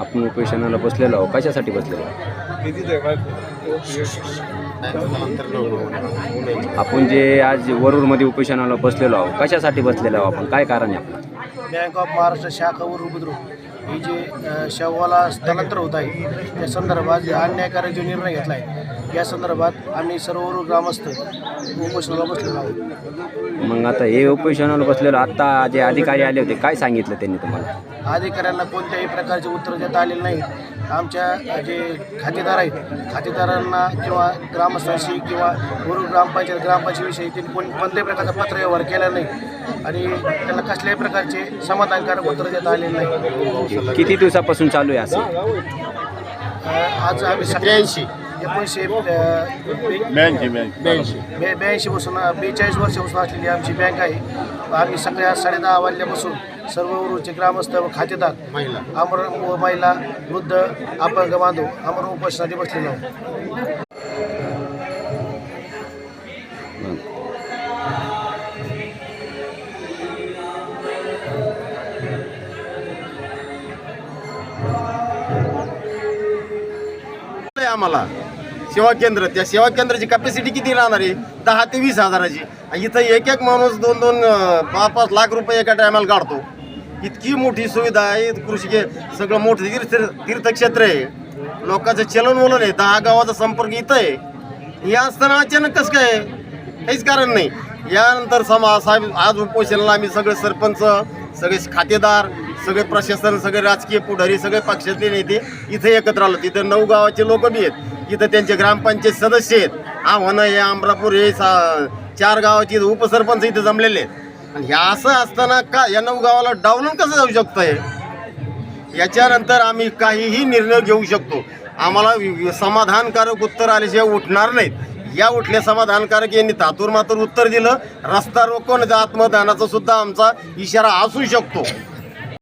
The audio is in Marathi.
आपण उपेशनाला बसलेलो आहो कशासाठी बसलेलो आहोत? आपण जे आज वरूरमध्ये उपेशनाला बसलेलो आहोत कशासाठी बसलेलो आहोत आपण? काय कारण आहे आपलं? बँक ऑफ महाराष्ट्र शाखा उपद्रव ही जे शवाला स्थलांतर होत आहे त्या संदर्भात जे अन्यायकारक जो निर्णय घेतला आहे या संदर्भात आम्ही सर्व ग्रामस्थ उपोषणाला बसलेलो आहोत. मग आता हे उपोषणाला बसलेलो आत्ता जे अधिकारी आले होते काय सांगितलं त्यांनी तुम्हाला? अधिकाऱ्यांना कोणत्याही प्रकारचे उत्तर देता आलेले नाही. आमच्या जे खातेदार आहेत खातेदारांना किंवा ग्रामस्थांशी किंवा गुरु ग्रामपंचायत ग्रामपंचायतीविषयी त्यांनी कोण कोणत्याही प्रकारचा पत्रव्यवहार केला नाही. आणि त्यांना कसल्याही प्रकारचे समाधानकारक उत्तर देता आलेले नाही. किती दिवसापासून चालू आहे असं? आज आम्ही सत्याऐंशी. एकोणीसशे ब्याऐंशी ब्याऐंशी. ब्याऐंशी. पासून बेचाळीस वर्षापासून असलेली आमची बँक आहे. आम्ही सगळ्या साडेदहा वाजल्यापासून सर्व उरूचे ग्रामस्थ व खातेदार महिला. अमर व महिला वृद्ध अपंग बांधव अमर उपोषणासाठी बसलेलो आहोत. आहे आम्हाला सेवा केंद्र त्या सेवा केंद्राची कॅपॅसिटी किती राहणार आहे? दहा ते वीस हजाराची. आणि इथं एक एक माणूस दोन दोन पाच पाच लाख रुपये एका टायमाला काढतो. इतकी मोठी सुविधा आहे कृषी के सगळं मोठं तीर्थ तीर्थक्षेत्र आहे. लोकांचं चलनवलन आहे दहा गावाचा संपर्क इथं आहे. या असताना अचानक कसं काय? काहीच कारण नाही. यानंतर समा साहेब आज उपोषणाला आम्ही सगळे सरपंच सगळे खातेदार सगळे प्रशासन सगळे राजकीय पुढारी सगळे पक्षातले नेते इथे एकत्र आलो. तिथे नऊ गावाचे लोक बी आहेत. इथं त्यांचे ग्रामपंचायत सदस्य आहेत. आव्हानं हे अमरापूर हे सा चार गावाचे इथं उपसरपंच इथं जमलेले आहेत. आणि हे असं असताना का या नऊ गावाला डावलून कसं जाऊ शकतं हे याच्यानंतर आम्ही काहीही निर्णय घेऊ शकतो. आम्हाला समाधानकारक उत्तर आल्याशिवाय उठणार नाहीत. या उठल्या समाधानकारक यांनी तातूर मातूर उत्तर दिलं. रस्ता रोको आत्मदानाचा सुद्धा आमचा इशारा असू शकतो.